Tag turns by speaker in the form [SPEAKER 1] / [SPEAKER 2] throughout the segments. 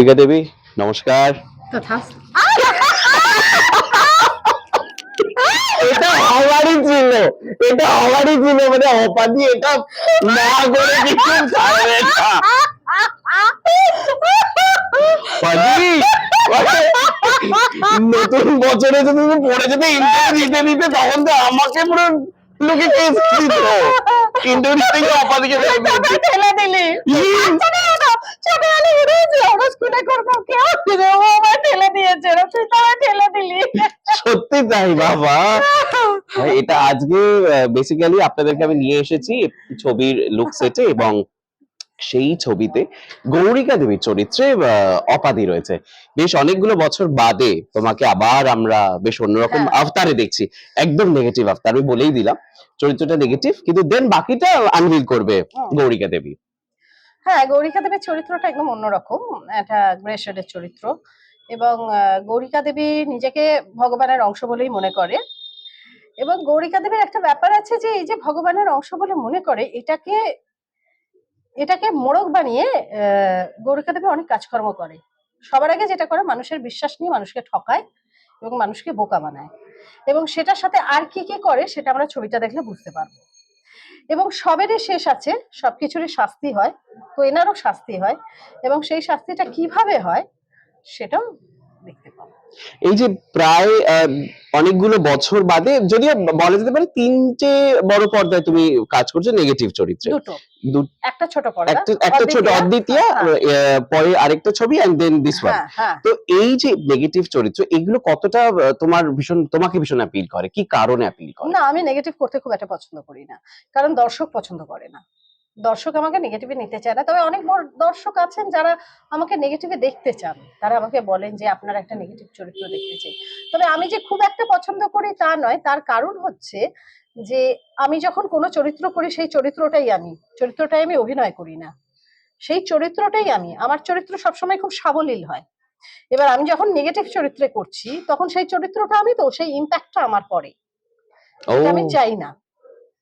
[SPEAKER 1] গৌরিকা দেবী নমস্কার। এটা আমারই ছিল এটা আমারই ছিল মানে অপাদি এটা না করে কিছু ছাড়বে না। পাদি, নতুন বছরে যদি তুমি পড়ে যেতে ইন্টারভিউ দিতে দিতে তখন তো আমাকে পুরো লোকে কেস দিত। ইন্টারভিউ থেকে অপাদিকে ফেলে
[SPEAKER 2] দিলি। করব কেউ ও আমার ঠেলে দিয়েছে রে, তুই তো আমার ঠেলে দিলি।
[SPEAKER 1] সত্যি তাই বাবা। হ্যাঁ, এটা আজকে বেসিক্যালি আপনাদেরকে আমি নিয়ে এসেছি ছবির লুক সেটে এবং সেই ছবিতে গৌরিকা দেবীর চরিত্রে অপাদি রয়েছে। বেশ অনেকগুলো বছর বাদে তোমাকে আবার আমরা বেশ অন্যরকম
[SPEAKER 2] হ্যাঁ।
[SPEAKER 1] আফতারে দেখছি। একদম নেগেটিভ আফতার আমি বলেই দিলাম চরিত্রটা নেগেটিভ কিন্তু দেন বাকিটা আনভিল করবে গৌরিকা দেবী।
[SPEAKER 2] হ্যাঁ গৌরিকা দেবীর চরিত্রটা একদম অন্যরকম। একটা গ্রে চরিত্র এবং গৌরিকা দেবী নিজেকে ভগবানের অংশ বলেই মনে করে। এবং গৌরিকা দেবীর একটা ব্যাপার আছে যে, এই যে ভগবানের অংশ বলে মনে করে, এটাকে এটাকে মোড়ক বানিয়ে গৌরিকা দেবী অনেক কাজকর্ম করে। সবার আগে যেটা করে, মানুষের বিশ্বাস নিয়ে মানুষকে ঠকায় এবং মানুষকে বোকা বানায়। এবং সেটার সাথে আর কি কি করে, সেটা আমরা ছবিটা দেখলে বুঝতে পারব। এবং সবেরই শেষ আছে, সবকিছুরই শাস্তি হয়, তো এনারও শাস্তি হয়, এবং সেই শাস্তিটা কীভাবে হয়, সেটাও
[SPEAKER 1] এই যে প্রায় অনেকগুলো বছর বাদে যদিও বলা যেতে পারে তিনটে বড় পর্দায় তুমি কাজ করছ নেগেটিভ চরিত্রে।
[SPEAKER 2] একটা ছোট পর্দা
[SPEAKER 1] একটা ছোট অদ্বিতীয়।
[SPEAKER 2] হ্যাঁ,
[SPEAKER 1] পরে আরেকটা ছবি এন্ড দেন দিস ওয়ান তো এই যে নেগেটিভ চরিত্র এগুলো কতটা তোমার ভীষণ তোমাকে ভীষণ অ্যাপিল করে? কি কারণে অ্যাপিল করে?
[SPEAKER 2] না আমি নেগেটিভ করতে খুব একটা পছন্দ করি না। কারণ দর্শক পছন্দ করে না। দর্শক আমাকে নেগেটিভে নিতে চায় না। তবে অনেক বড় দর্শক আছেন যারা আমাকে নেগেটিভে দেখতে চান। তারা আমাকে বলেন যে আপনার একটা নেগেটিভ চরিত্র দেখতে চাই। তবে আমি যে খুব একটা পছন্দ করি তা নয়। তার কারণ হচ্ছে যে আমি যখন কোনো চরিত্র করি সেই চরিত্রটাই আমি। চরিত্রটাই আমি অভিনয় করি না। সেই চরিত্রটাই আমি। আমার চরিত্র সবসময় খুব সাবলীল হয়। এবার আমি যখন নেগেটিভ চরিত্রে করছি তখন সেই চরিত্রটা আমি তো সেই ইম্প্যাক্টটা আমার পড়ে আমি চাই না।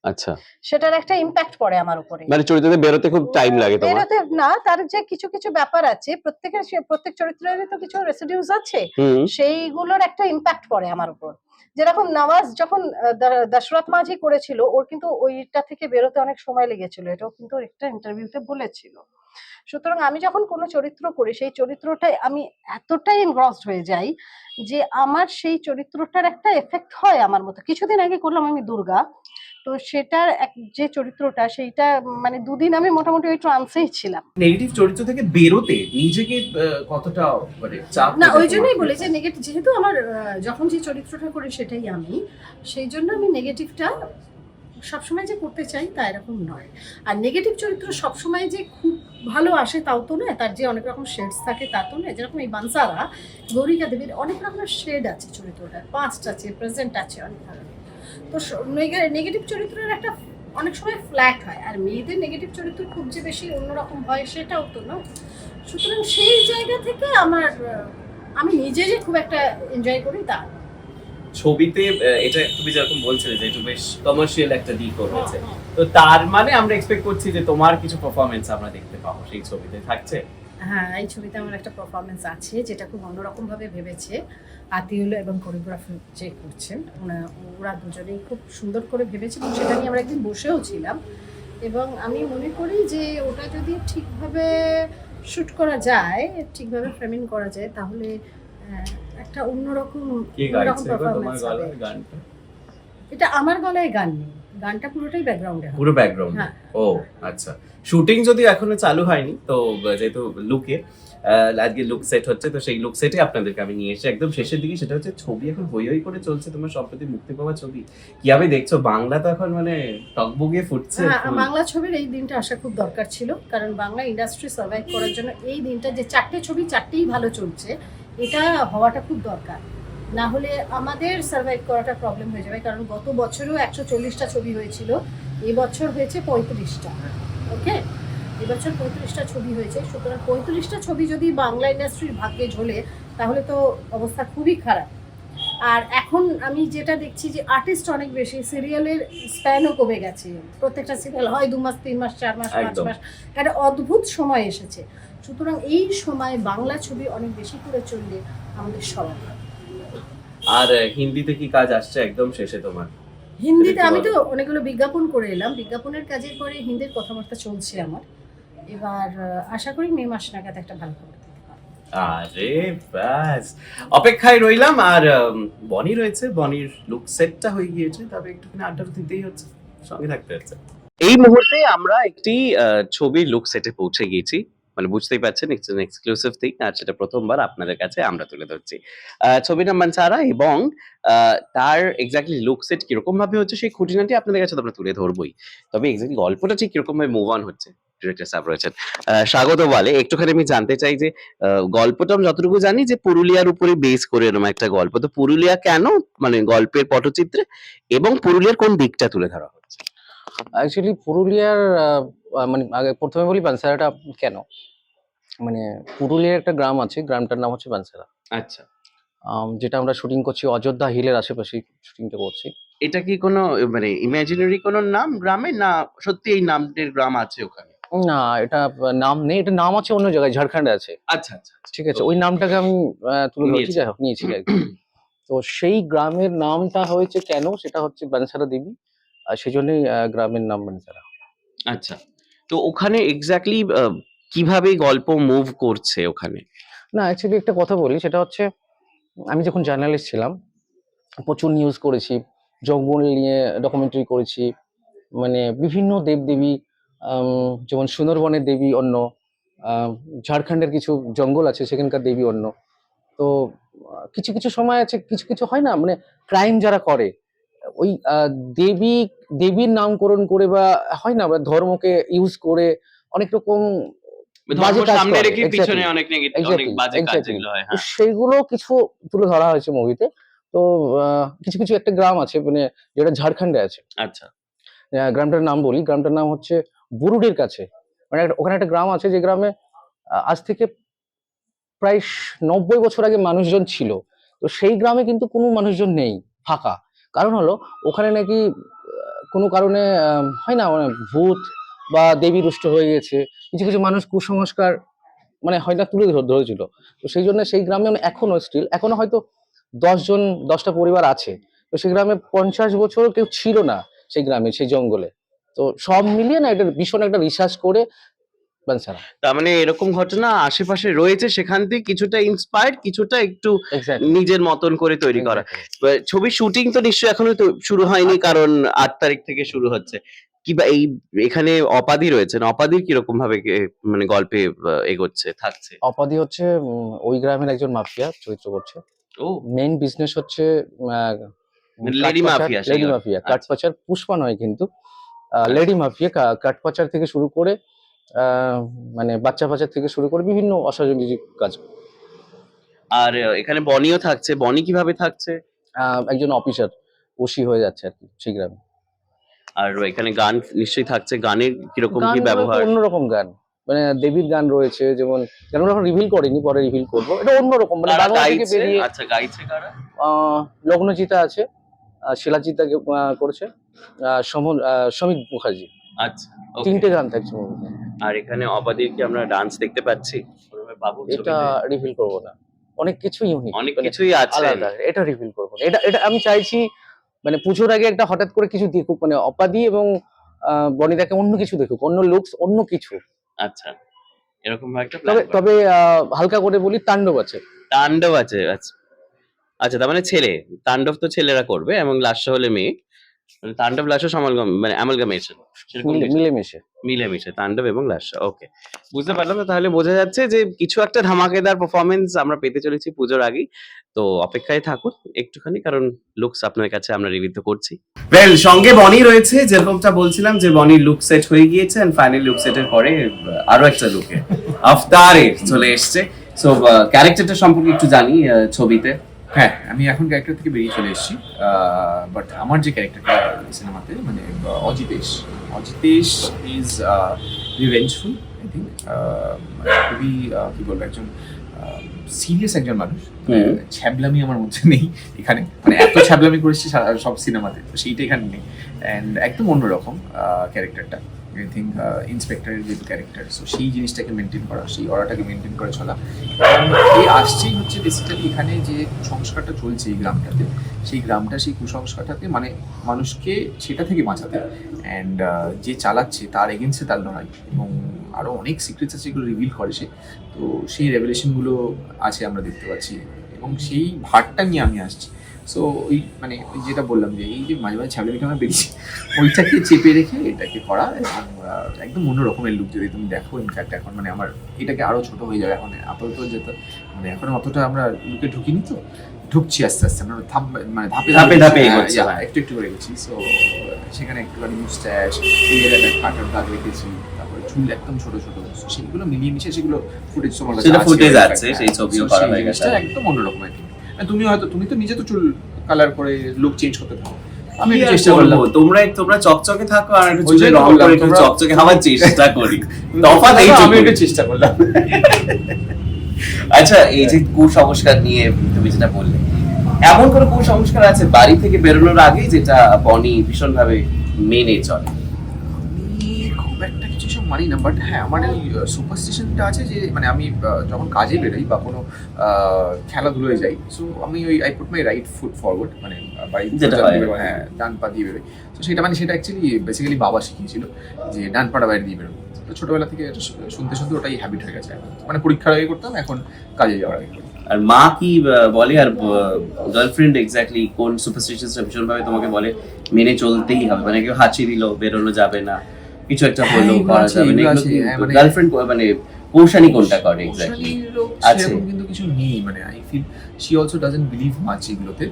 [SPEAKER 1] আচ্ছা।
[SPEAKER 2] সেটার একটা ইম্প্যাক্ট পড়ে আমার উপরে।
[SPEAKER 1] মানে চরিত্রতে বেরোতে খুব টাইম লাগে তোমার?
[SPEAKER 2] বেরোতে না তার যে কিছু কিছু ব্যাপার আছে প্রত্যেকের প্রত্যেক চরিত্রেরই তো কিছু রেসিডিউস আছে। সেইগুলোর একটা ইম্প্যাক্ট পড়ে আমার উপর। যেরকম নওয়াজ যখন দশরথ মাঝি করেছিল ওর কিন্তু ওইটা থেকে বেরোতে অনেক সময় লেগেছিল এটাও কিন্তু একটা ইন্টারভিউতে বলেছিল। সুতরাং আমি যখন কোনো চরিত্র করি সেই চরিত্রটাই আমি এতটাই ইনগ্রসড হয়ে যাই যে আমার সেই চরিত্রটার একটা এফেক্ট হয় আমার মতো। কিছুদিন আগে করলাম আমি দুর্গা তো সেটার এক যে চরিত্রটা সেইটা মানে দুদিন আমি মোটামুটি ওই ট্রান্সেই ছিলাম।
[SPEAKER 3] নেগেটিভ চরিত্র থেকে বেরোতে নিজেকে কতটা মানে চাপ
[SPEAKER 2] না ওই জন্যই? বলে যে নেগেটিভ যেহেতু আমার যখন যে চরিত্রটা করি সেটাই আমি সেই জন্য আমি নেগেটিভটা সবসময় যে করতে চাই তা এরকম নয়। আর নেগেটিভ চরিত্র সবসময় যে খুব ভালো আসে তাও তো নয় তার যে অনেক রকম শেডস থাকে তা তো নয়। যেরকম এই বানসারা গৌরিকা দেবীর অনেক রকমের শেড আছে চরিত্রটার পাস্ট আছে প্রেজেন্ট আছে অনেক ধরনের তো নেগেটিভ চরিত্রের একটা অনেক সময় ফ্ল্যাট হয় আর মেয়েদের নেগেটিভ চরিত্র খুব যে বেশি অন্যরকম হয় সেটাও তো না। সুতরাং সেই জায়গা থেকে আমার আমি নিজে যে খুব একটা এনজয় করি তা।
[SPEAKER 3] ছবিতে এটা তুমি যেরকম বলছিলে যে একটু বেশ কমার্শিয়াল একটা দিকও রয়েছে। তো তার মানে আমরা এক্সপেক্ট করছি যে তোমার কিছু পারফরমেন্স আমরা দেখতে পাবো সেই ছবিতে থাকছে?
[SPEAKER 2] হ্যাঁ এই ছবিতে আমার একটা পারফরমেন্স আছে যেটা খুব অন্যরকম ভাবে ভেবেছে আতিউল এবং কোরিওগ্রাফি যে করছেন। ওরা দুজনেই খুব সুন্দর করে ভেবেছে এবং সেটা নিয়ে আমরা একদিন বসেও ছিলাম। এবং আমি মনে করি যে ওটা যদি ঠিকভাবে শুট করা যায় ঠিকভাবে ফ্রেমিং করা যায় তাহলে একটা অন্যরকম অন্যরকম পারফরমেন্স হবে। এটা আমার গলায় গান নেই। গানটা পুরোটাই ব্যাকগ্রাউন্ডে
[SPEAKER 3] পুরো ব্যাকগ্রাউন্ড ও আচ্ছা। শুটিং যদি এখনও চালু হয়নি তো যেহেতু লুকে আজকে লুক সেট হচ্ছে তো সেই লুক সেটে আপনাদেরকে আমি নিয়ে এসে একদম শেষের দিকে সেটা হচ্ছে ছবি এখন হই হই করে চলছে তোমার সম্প্রতি মুক্তি পাওয়া ছবি। কীভাবে দেখছ? বাংলা তো এখন মানে টকবগিয়ে ফুটছে
[SPEAKER 2] হ্যাঁ বাংলা ছবির এই দিনটা আসা খুব দরকার ছিল কারণ বাংলা ইন্ডাস্ট্রি সার্ভাইভ করার জন্য এই দিনটা যে চারটে ছবি চারটেই ভালো চলছে এটা হওয়াটা খুব দরকার। না হলে আমাদের সার্ভাইভ করাটা প্রবলেম হয়ে যাবে। কারণ গত বছরও একশো চল্লিশটা ছবি হয়েছিল এই বছর হয়েছে পঁয়ত্রিশটা। ওকে এবছর পঁয়ত্রিশটা ছবি হয়েছে। সুতরাং পঁয়ত্রিশটা ছবি যদি বাংলা ইন্ডাস্ট্রির ভাগ্যে ঝোলে তাহলে তো অবস্থা খুবই খারাপ। আর এখন আমি যেটা দেখছি যে আর্টিস্ট অনেক বেশি সিরিয়ালের স্প্যানও কমে গেছে। প্রত্যেকটা সিরিয়াল হয় দু মাস তিন মাস চার মাস পাঁচ মাস। একটা অদ্ভুত সময় এসেছে।
[SPEAKER 4] সুতরাং এই সময় বাংলা ছবি অনেক বেশি করে চললে আমাদের সবার।
[SPEAKER 3] আর হিন্দিতে কি কাজ আসছে একদম শেষে তোমার?
[SPEAKER 4] হিন্দিতে আমি তো অনেকগুলো বিজ্ঞাপন করে এলাম। বিজ্ঞাপনের কাজের পরে হিন্দির কথাবার্তা চলছে আমার। এবার আশা করি মে মাস নাগাদ একটা ভালো খবর
[SPEAKER 3] আরে ব্যাস। অপেক্ষায় রইলাম আর বনি রয়েছে। বনির লুক সেটটা হয়ে গিয়েছে তবে একটুখানি আড্ডা দিতেই হচ্ছে। সঙ্গে থাকতে হচ্ছে। এই মুহূর্তে আমরা একটি আহ, ছবির লুক সেটে পৌঁছে গিয়েছি। মানে বুঝতেই পারছেন এক্সক্লুসিভ থিং আর সেটা প্রথমবার আপনাদের কাছে আমরা তুলে ধরছি। ছবির নাম মানসারা এবং তার এক্স্যাক্টলি লুক সেট কীরকম ভাবে হচ্ছে সেই খুঁটিনাটি আপনাদের কাছে আমরা তুলে ধরবই। তবে এক্স্যাক্টলি গল্পটা ঠিক কীরকম ভাবে মুভ অন হচ্ছে ডিরেক্টর সাহেব রয়েছেন। স্বাগত বলে, একটুখানি আমি জানতে চাই যে গল্পটা আমি যতটুকু জানি যে পুরুলিয়ার উপরে বেস করে এরকম একটা গল্প। তো পুরুলিয়া কেন মানে গল্পের পটচিত্রে, এবং পুরুলিয়ার কোন দিকটা তুলে ধরা হচ্ছে?
[SPEAKER 5] অ্যাকচুয়ালি পুরুলিয়ার মানে আগে প্রথমে বলি বানসারাটা কেন? মানে পুরুলিয়ার একটা গ্রাম আছে গ্রামটার নাম হচ্ছে বানসারা।
[SPEAKER 3] আচ্ছা।
[SPEAKER 5] যেটা আমরা শুটিং করছি অযোধ্যা হিলের আশেপাশে শুটিংটা করছি।
[SPEAKER 3] এটা কি কোনো মানে ইমাজিনারি কোনো নাম গ্রামে না সত্যি এই নামটির গ্রাম আছে ওখানে?
[SPEAKER 5] না এটা নাম নেই এটা নাম আছে অন্য জায়গায় ঝাড়খণ্ডে আছে।
[SPEAKER 3] আচ্ছা আচ্ছা
[SPEAKER 5] ঠিক আছে ওই নামটাকে আমি তুলে ধরছি
[SPEAKER 3] নিয়েছি।
[SPEAKER 5] যাই হোক নিয়েছি আর কি। তো সেই গ্রামের নামটা হয়েছে কেন? সেটা হচ্ছে বানসারা দেবী। আর সেই জন্যই গ্রামের নাম বানসারা
[SPEAKER 3] আচ্ছা। তো ওখানে এক্স্যাক্টলি কীভাবে গল্প মুভ করছে ওখানে?
[SPEAKER 5] না অ্যাকচুয়ালি একটা কথা বলি সেটা হচ্ছে আমি যখন জার্নালিস্ট ছিলাম প্রচুর নিউজ করেছি জঙ্গল নিয়ে ডকুমেন্টারি করেছি মানে বিভিন্ন দেবদেবী যেমন সুন্দরবনের দেবী অন্য ঝাড়খণ্ডের কিছু জঙ্গল আছে সেখানকার দেবী অন্য। তো কিছু কিছু সময় আছে কিছু কিছু হয় না মানে ক্রাইম যারা করে ওই দেবী দেবীর নামকরণ করে বা হয় না বা ধর্মকে ইউজ করে অনেক রকম.
[SPEAKER 3] যেগুলো হয়
[SPEAKER 5] কিছু তুলে ধরা হয়েছে মুভিতে তো কিছু কিছু একটা গ্রাম আছে মানে যেটা ঝাড়খণ্ডে আছে।
[SPEAKER 3] আচ্ছা।
[SPEAKER 5] গ্রামটার নাম বলি। গ্রামটার নাম হচ্ছে বুরুডির কাছে। মানে ওখানে একটা গ্রাম আছে যে গ্রামে আজ থেকে প্রায় নব্বই বছর আগে মানুষজন ছিল। তো সেই গ্রামে কিন্তু কোনো মানুষজন নেই ফাঁকা। কারণ হলো, ওখানে নাকি কোনো কারণে হয় না মানে ভূত বা দেবী রুষ্ট হয়ে গেছে, কিছু কিছু মানুষ কুসংস্কার মানে হয় না তুলে ধর- ধরেছিল। তো সেই জন্য সেই গ্রামে মানে এখনও স্টিল এখনও হয়তো দশজন দশটা পরিবার আছে। তো সেই গ্রামে পঞ্চাশ বছর কেউ ছিল না সেই গ্রামে, সেই জঙ্গলে। তো সব মিলিয়ে না এটা ভীষণ একটা রিসার্চ করে বানসারা
[SPEAKER 3] তার মানে এরকম ঘটনা আশেপাশে রয়েছে সেখান থেকে কিছুটা ইন্সপায়ার্ড কিছুটা একটু নিজের মতন করে তৈরি করা। ছবির শুটিং তো নিশ্চয়ই এখনও তো শুরু হয়নি কারণ আট তারিখ থেকে শুরু হচ্ছে। কিবা এই এখানে অপাদি রয়েছেন অপাদির কীরকম ভাবে মানে গল্পে এগোচ্ছে থাকছে?
[SPEAKER 5] অপাদি হচ্ছে ওই গ্রামের একজন মাফিয়া চরিত্র করছে।
[SPEAKER 3] ও।
[SPEAKER 5] মেইন বিজনেস হচ্ছে
[SPEAKER 3] Lady mafia
[SPEAKER 5] লেডি মাফিয়া
[SPEAKER 3] আচ্ছা।
[SPEAKER 5] কাঠপাচার পুষ্পা নয় কিন্তু। লেডি মাফিয়া কাঠপাচার থেকে শুরু করে মানে বাচ্চা পাচার থেকে শুরু করে বিভিন্ন অসামাজিক কাজ।
[SPEAKER 3] আর এখানে বনিও থাকছে। বনি কীভাবে থাকছে?
[SPEAKER 5] একজন অফিসার ওসি হয়ে যাচ্ছে আর কি সেই গ্রামে
[SPEAKER 3] আর এখানে গান নিশ্চয়ই থাকছে। গানের কীরকম কি ব্যবহার?
[SPEAKER 5] অন্যরকম গান। মানে দেবীর গান রয়েছে যেমন গানগুলো এখন রিভিল করিনি পরে রিভিল করব। এটা অন্যরকম মানে বাংলা থেকে
[SPEAKER 3] গাইছে?
[SPEAKER 5] বেরিয়ে
[SPEAKER 3] আচ্ছা গাইছে কারা?
[SPEAKER 5] লগ্নজিতা আছে শিলাজিতা করেছে। সমীর মুখার্জি।
[SPEAKER 3] আচ্ছা.
[SPEAKER 5] তিনটে গান থাকছে movie তে।
[SPEAKER 3] আর এখানে অপাদির কি আমরা ডান্স দেখতে পাচ্ছি?
[SPEAKER 5] এটা রিভিল করব না। অনেক কিছু ইউনিক
[SPEAKER 3] অনেক কিছুই আছে।
[SPEAKER 5] আলাদা। এটা রিভিল করব। না এটা এটা আমি চাইছি মানে পুজোর আগে একটা হঠাৎ করে কিছু দেখুক মানে অপাদি এবং বনিদাকে অন্য কিছু দেখুক অন্য লুকস অন্য কিছু।
[SPEAKER 3] আচ্ছা এরকম একটা
[SPEAKER 5] তবে তবে হালকা করে বলি তাণ্ডব আছে।
[SPEAKER 3] তাণ্ডব আছে আচ্ছা। আচ্ছা তার মানে ছেলে। তাণ্ডব তো ছেলেরা করবে এবং লাস্য হলে মেয়ে। মানে তাণ্ডব লাস্য সমালগম মানে অ্যামালগামেশন।
[SPEAKER 5] মিলে- মিলেমিশে।
[SPEAKER 3] মিলেমিশে তাণ্ডব এবং লাস্য ওকে। বুঝতে পারলাম তাহলে বোঝা যাচ্ছে যে কিছু একটা ধামাকেদার পারফরমেন্স আমরা পেতে চলেছি পুজোর আগেই। তো অপেক্ষায় থাকুন একটুখানি কারণ লুকস আপনার কাছে আমরা রিভিউ তো করছি। ওয়েল সঙ্গে বনি রয়েছে যেরকমটা বলছিলাম যে বনি লুক সেট হয়ে গিয়েছে এন্ড ফাইনাল লুক সেটের পরে আরও একটা লুকে আফতারে চলে এসছে। সো ক্যারেক্টারটা সম্পর্কে একটু জানি আহ, ছবিতে।
[SPEAKER 6] হ্যাঁ আমি এখন ক্যারেক্টার থেকে বেরিয়ে চলে এসেছি। বাট আমার যে ক্যারেক্টারটা সিনেমাতে মানে Ajitesh Ajitesh is revengeful I think খুবই কি বলব একজন সিরিয়াস একজন মানুষ। ছ্যাবলামি আমার মধ্যে নেই এখানে। মানে এত ছ্যাবলামি করেছি সব সিনেমাতে তো সেইটা এখানে নেই। অ্যান্ড একদম অন্যরকম ক্যারেক্টারটা আই থিঙ্ক ইন্সপেক্টরের যে ক্যারেক্টার সো সেই জিনিসটাকে মেনটেন করা, সেই অরাটাকে মেনটেন করে চলা। এই আসছেই হচ্ছে বেসিক্যালি এখানে যে কুসংস্কারটা চলছে এই গ্রামটাতে। সেই গ্রামটা সেই কুসংস্কারটাতে মানে মানুষকে সেটা থেকে বাঁচাতে। অ্যান্ড যে চালাচ্ছে তার এগেনস্টে তার লড়াই। এবং আরও অনেক সিক্রেটস আছে যেগুলো রিভিল করে সে। তো সেই রেভেলেশনগুলো আছে আমরা দেখতে পাচ্ছি। এবং সেই ভারটা নিয়ে আমি আসছি। সো ওই মানে যেটা বললাম যে এই যে মাঝে মাঝে ছাগলের আমরা বেরিয়েছি ওইটাকে চেপে রেখে এটাকে করা এবং একদম অন্য রকমের লুক যদি তুমি দেখো ইনফ্যাক্ট এখন মানে আমার এটাকে আরও ছোট হয়ে যাবে এখন আপাতত যেতে মানে এখন অতটা আমরা লুকে ঢুকিনি তো ঢুকছি আস্তে আস্তে আমরা ধাপ মানে ধাপে
[SPEAKER 3] ধাপে ধাপে
[SPEAKER 6] হ্যাঁ। একটু একটু করে এগোচ্ছি সো সেখানে একটুখানি মুস্ট্যাশ এই জায়গাটা কাটার দাগ রেখেছি তারপরে চুল একদম ছোট ছোট সেগুলো মিলিয়ে মিশিয়ে সেগুলো ফুটেজ তোমার
[SPEAKER 3] সেটা
[SPEAKER 6] আছে, হ্যাঁ।
[SPEAKER 3] সেই ছবিও করা হয়ে গেছে।
[SPEAKER 6] একদম অন্যরকম আর কি আর তুমি হয়তো তুমি তো নিজে তো চুল কালার করে লুক চেঞ্জ করতে থাকো। আমি চেষ্টা করলাম।
[SPEAKER 3] তোমরা তোমরা চকচকে থাকো আর একটু রং করে একটু চকচকে হওয়ার চেষ্টা করি। তফাৎ
[SPEAKER 6] আমি একটু চেষ্টা করলাম।
[SPEAKER 3] আচ্ছা এই যে কুসংস্কার নিয়ে তুমি যেটা বললে এমন কোন কুসংস্কার আছে বাড়ি থেকে বেরোনোর আগে যেটা বনি ভীষণ ভাবে মেনে চলে
[SPEAKER 6] আমি খুব একটা কিছু সব মানি না বাট হ্যাঁ আমার এই সুপারস্টিশনটা আছে যে মানে আমি যখন কাজে বেরোই বা কোনো খেলাধুলোয় যাই সো আমি ওই I put my right foot forward মানে
[SPEAKER 3] হয়।
[SPEAKER 6] ডান পা দিয়ে বেরোই তো সেটা মানে সেটা অ্যাকচুয়ালি বেসিক্যালি বাবা শিখিয়েছিল যে ডান পাটা বাইরে দিয়ে বেরোবো তো ছোটবেলা থেকে শুনতে শুনতে ওটাই হ্যাবিট হয়ে গেছে মানে পরীক্ষার আগে করতাম এখন কাজে যাওয়ার আগে।
[SPEAKER 3] আর মা কি বলে আর গার্লফ্রেন্ড এক্স্যাক্টলি কোন সুপারস্টিশনসটা ভীষণ ভাবে তোমাকে বলে মেনে চলতেই হবে মানে কেউ হাঁচি দিল বেরোনো যাবে না কিছু একটা
[SPEAKER 6] হ্যাঁ,
[SPEAKER 3] হলো করা যাবে না।
[SPEAKER 6] মানে-
[SPEAKER 3] গার্লফ্রেন্ড মানে কৌশানি কোনটা করে এক্স্যাক্টলি আছে।
[SPEAKER 6] কিন্তু কিছু নেই মানে I feel she also doesn't believe much এগুলোতে।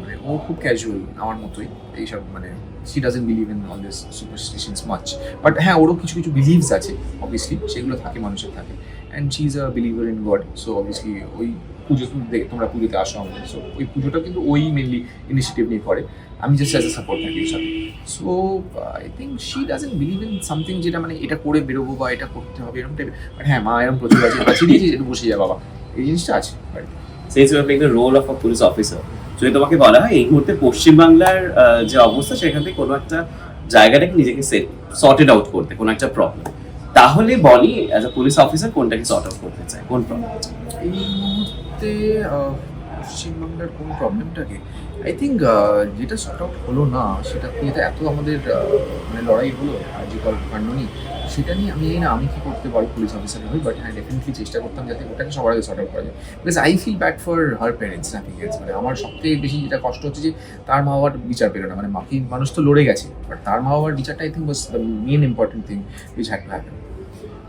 [SPEAKER 6] মানে ও খুব ক্যাজুয়াল আমার মতোই এইসব মানে she doesn't believe in all this superstitions much but হ্যাঁ ওরও কিছু কিছু বিলিভস আছে অবভিয়াসলি সেগুলো থাকে মানুষের থাকে। And she is a believer in God so obviously ওই পুজো তোমরা পুজোতে আসো আমাদের। সো ওই পুজোটা কিন্তু ওই মেনলি ইনিশিয়েটিভ নিয়ে করে। আমি জাস্ট অ্যাজ এ সাপোর্ট থাকি এর সাথে। So I think she doesn't believe in something যেটা মানে এটা করে বেরোবো বা এটা করতে হবে এরকম টাইপের বাট হ্যাঁ মা এরকম প্রচুর আছে বাঁচিয়ে দিয়েছি একটু বসে যা বাবা। এই জিনিসটা আছে বাড়িতে।
[SPEAKER 3] Since you playing the role of a police officer যদি তোমাকে বলা হয় এই মুহূর্তে পশ্চিমবাংলার যে অবস্থা সেখান থেকে কোনো একটা জায়গাটাকে নিজেকে সর্টেড আউট করতে কোনো একটা প্রবলেম তাহলে বলি অ্যাজ আ পুলিশ অফিসার কোনটাকে সর্ট আউট করতে চায়? কোন প্রবলেম
[SPEAKER 6] এই মুহূর্তে আহ, পশ্চিমবাংলার কোন প্রবলেমটাকে আই থিঙ্ক যেটা শর্ট আউট হলো না সেটা তো এত আমাদের মানে লড়াই হলো আজিকাল কাণ্ড নিয়ে সেটা নিয়ে আমি জানি না আমি কি করতে পারি পুলিশ অফিসার হই বাট হ্যাঁ ডেফিনেটলি চেষ্টা করতাম যাতে ওটাকে সবার আগে শর্ট আউট করা যায়। Because I feel bad for her parents nothing else মানে আমার সবথেকে বেশি যেটা কষ্ট হচ্ছে যে তার মা বাবার বিচার পেল না মানে বাকি মানুষ তো লড়ে গেছে বাট তার মা বাবার বিচারটা I think was the main important thing which had to happen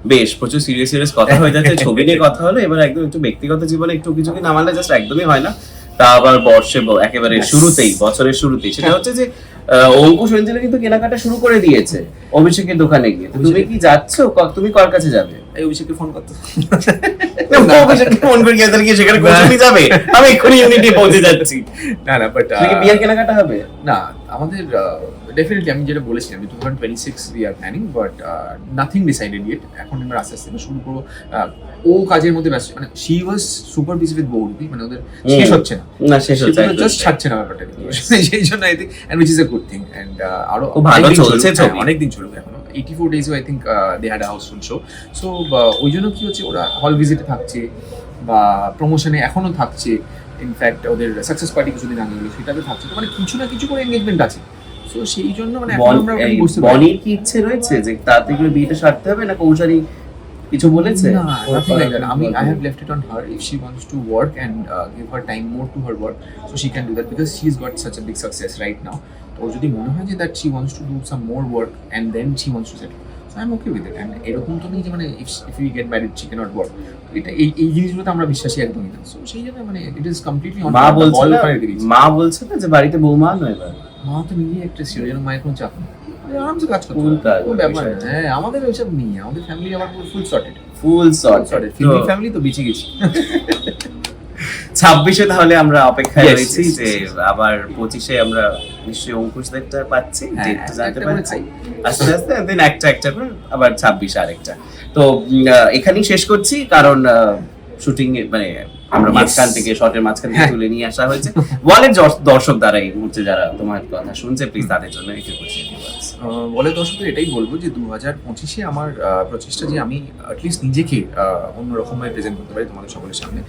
[SPEAKER 3] বেশ প্রচুর সিরিয়াস সিরিয়াস কথা হয়ে যাচ্ছে ছবি নিয়ে কথা হলো এবার একদম একটু ব্যক্তিগত জীবনে একটু কিছু কি নামালে জাস্ট একদমই হয় না। তা আবার বর্ষে একেবারে শুরুতেই বছরের শুরুতেই। সেটা হচ্ছে যে আহ, অঙ্কুশ অঞ্জলি কিন্তু কেনাকাটা শুরু করে দিয়েছে অভিষেকের দোকানে গিয়ে। তুমি কি যাচ্ছ? তুমি কার কাছে যাবে?
[SPEAKER 6] এই অভিষেককে ফোন করতো।
[SPEAKER 3] অভিষেককে ফোন করে গিয়ে তাহলে সেখানে যাবে। আমি এক্ষুনি ইউনিটি পৌঁছে যাচ্ছি।
[SPEAKER 6] না না বাট
[SPEAKER 3] কি বিয়ের কেনাকাটা হবে?
[SPEAKER 6] না আমাদের ডেফিনেটলি আমি যেটা বলেছিলাম two thousand twenty six we are planning but nothing decided yet এখন আমরা আস্তে আস্তে শুরু করব। আহ, ও কাজের মধ্যে ব্যস্ত মানে she was super busy with boudi মানে ওদের শেষ হচ্ছে না।
[SPEAKER 3] না শেষ হচ্ছে একদম।
[SPEAKER 6] জাস্ট ছাড়ছে না ব্যাপারটা। সেই জন্য I think and which is a good thing and
[SPEAKER 3] আরও ভালো
[SPEAKER 6] অনেকদিন
[SPEAKER 3] চলছে
[SPEAKER 6] হ্যাঁ,
[SPEAKER 3] ছবি।
[SPEAKER 6] অনেকদিন চলুক এখনও। Eighty four ডেজও I think they had housefull show so ওই জন্য কি হচ্ছে ওরা হল ভিজিটে থাকছে বা প্রমোশনে এখনও থাকছে। ইনফ্যাক্ট ওদের সাকসেস পার্টি কিছুদিন আগে হলো সেটাতে থাকছে। তো মানে কিছু না কিছু করে এঙ্গেজমেন্ট আছে। সো সেই জন্য মানে এখন আমরা বুঝতে পারি।
[SPEAKER 3] বনির কি ইচ্ছে রয়েছে? যে তাড়াতাড়ি করে বিয়েটা সারতে হবে না কৌশালী কিছু বলেছে.
[SPEAKER 6] আমি I have left it on her. If she wants to work and uh, give her time more to her work so she can do that because she's got such a big success right now. তো ওর যদি মনে হয় যে that she wants to do some more work and then she wants to settle so I'm okay with it. And এরকম তো নেই যে মানে if we get married she cannot work. এটা এই এই জিনিসগুলোতে আমরা বিশ্বাসী একদমই না। সো সেই জন্য মানে ইট is completely on
[SPEAKER 3] মা বলছে। মা বলছে না যে বাড়িতে বৌমা নয় এবার
[SPEAKER 6] মা তো নিজেই একটা ছিল যেন মায়ের কোনো চাপ নেই। আরামসে কাজ করতে
[SPEAKER 3] Full
[SPEAKER 6] পারে।
[SPEAKER 3] কাজ,
[SPEAKER 6] কোনো ব্যাপার না। হ্যাঁ আমাদের ওইসব নেই। আমাদের ফ্যামিলি আবার full sorted
[SPEAKER 3] full sort
[SPEAKER 6] sorted family তো বেঁচে গেছি।
[SPEAKER 3] ছাব্বিশে তাহলে আমরা অপেক্ষায় রয়েছি যে আবার পঁচিশে আমরা নিশ্চয়ই অঙ্কুশ দেখতে পাচ্ছি
[SPEAKER 6] হ্যাঁ,
[SPEAKER 3] ডেটটা জানতে পারছি। আস্তে আস্তে দেন একটা একটা করে আবার ছাব্বিশ আরেকটা। তো এখানেই শেষ করছি কারণ শুটিং মানে আমরা মাঝখান থেকে শর্টের মাঝখান থেকে
[SPEAKER 6] হ্যাঁ।
[SPEAKER 3] তুলে নিয়ে আসা হয়েছে। ওয়ালের দর্শক দ্বারা এই মুহূর্তে যারা তোমার কথা শুনছে প্লিজ তাদের জন্য একটু
[SPEAKER 6] বলে দর্শকদের এটাই বলব যে দু হাজার পঁচিশে আমার প্রচেষ্টা যে আমি অ্যাটলিস্ট নিজেকে অন্যরকমভাবে প্রেজেন্ট করতে পারি তোমাদের সকলের সামনে।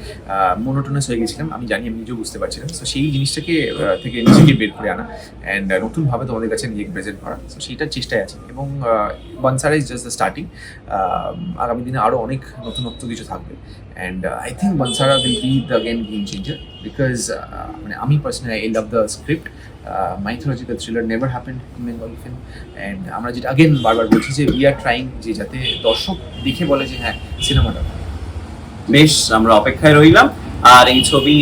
[SPEAKER 6] মনোটোনাস হয়ে গেছিলাম আমি জানি আমি নিজেও বুঝতে পারছিলাম। তো সেই জিনিসটাকে থেকে নিজেকে বের করে আনা অ্যান্ড নতুনভাবে তোমাদের কাছে নিজেকে প্রেজেন্ট করা। তো সেইটার চেষ্টায় আছে এবং Bansara is just the starting আগামী দিনে আরও অনেক নতুনত্ব কিছু থাকবে। And I think Bansara will be the game game changer because মানে আমি personally I love the script mythological thriller never happen in Bengal film and আমরা যেটা আগেন বারবার বলছি যে উই আর ট্রাইং যে যাতে দর্শক দেখে বলে যে হ্যাঁ সিনেমাটা
[SPEAKER 3] বেশ, আমরা অপেক্ষায় রইলাম। আর এই ছবি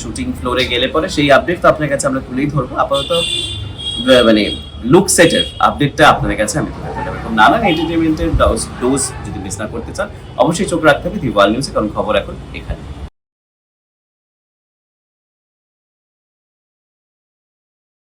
[SPEAKER 3] শুটিং ফ্লোরে গেলে পরে সেই আপডেট তো আপনার কাছে আমরা তুলেই ধরবো। আপাতত মানে লুক সেটের আপডেটটা আপনাদের কাছে আমি তুলে এরকম নানান এন্টারটেনমেন্টের ডোজ মিস না করতে চান, অবশ্যই চোখ রাখতে হবে। দি ওয়ার্ল্ড নিউজে কারণ খবর এখন এখানে।